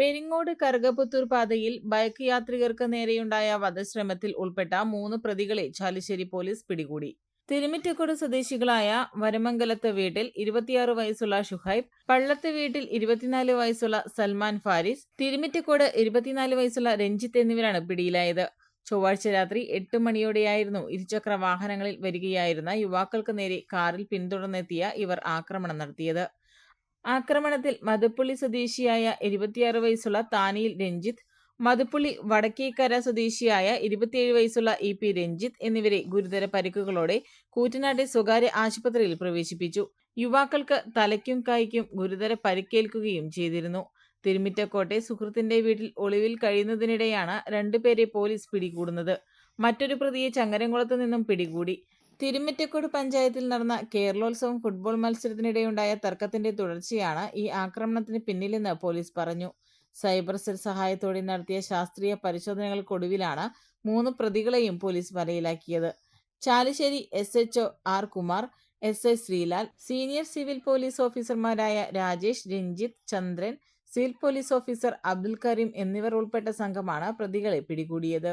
പെരിങ്ങോട് കറുകപ്പുത്തൂർ പാതയിൽ ബൈക്ക് യാത്രികർക്ക് നേരെയുണ്ടായ വധശ്രമത്തിൽ ഉൾപ്പെട്ട മൂന്ന് പ്രതികളെ ചാലിശ്ശേരി പോലീസ് പിടികൂടി. തിരുമിറ്റക്കോട് സ്വദേശികളായ വരമംഗലത്ത് വീട്ടിൽ ഇരുപത്തിയാറ് വയസ്സുള്ള ഷുഹൈബ് പള്ളത്ത് വീട്ടിൽ ഇരുപത്തിനാല് വയസ്സുള്ള സൽമാൻ ഫാരിസ് തിരുമിറ്റക്കോട് ഇരുപത്തിനാല് വയസ്സുള്ള രഞ്ജിത്ത് എന്നിവരാണ് പിടിയിലായത്. ചൊവ്വാഴ്ച രാത്രി എട്ട് മണിയോടെയായിരുന്നു ഇരുചക്ര വാഹനങ്ങളിൽ വരികയായിരുന്ന യുവാക്കൾക്ക് നേരെ കാറിൽ പിന്തുടർന്നെത്തിയ ഇവർ ആക്രമണം നടത്തിയത്. ആക്രമണത്തിൽ മതുപ്പുള്ളി സ്വദേശിയായ ഇരുപത്തിയാറ് വയസ്സുള്ള താനിയിൽ രഞ്ജിത്ത് മതുപ്പുള്ളി വടക്കേക്കര സ്വദേശിയായ ഇരുപത്തിയേഴ് വയസ്സുള്ള ഇ പി രഞ്ജിത്ത് എന്നിവരെ ഗുരുതര പരിക്കുകളോടെ കൂറ്റനാട്ടെ സ്വകാര്യ ആശുപത്രിയിൽ പ്രവേശിപ്പിച്ചു. യുവാക്കൾക്ക് തലയ്ക്കും കൈക്കും ഗുരുതര പരിക്കേൽക്കുകയും ചെയ്തിരുന്നു. തിരുമിറ്റക്കോട്ടെ സുഹൃത്തിന്റെ വീട്ടിൽ ഒളിവിൽ കഴിയുന്നതിനിടെയാണ് രണ്ടുപേരെ പോലീസ് പിടികൂടുന്നത്. മറ്റൊരു പ്രതിയെ ചങ്ങരംകുളത്ത് നിന്നും പിടികൂടി. തിരുമിറ്റക്കോട് പഞ്ചായത്തിൽ നടന്ന കേരളോത്സവം ഫുട്ബോൾ മത്സരത്തിനിടെയുണ്ടായ തർക്കത്തിന്റെ തുടർച്ചയാണ് ഈ ആക്രമണത്തിന് പിന്നിലെന്ന് പോലീസ് പറഞ്ഞു. സൈബർ സെൽ സഹായത്തോടെ നടത്തിയ ശാസ്ത്രീയ പരിശോധനകൾക്കൊടുവിലാണ് മൂന്ന് പ്രതികളെയും police വലയിലാക്കിയത്. Chalissery S H R Kumar S I Sreelal senior civil police ഓഫീസർമാരായ Rajesh Ranjith Chandran civil police officer Abdul Kareem എന്നിവർ ഉൾപ്പെട്ട സംഘമാണ് പ്രതികളെ പിടികൂടിയത്.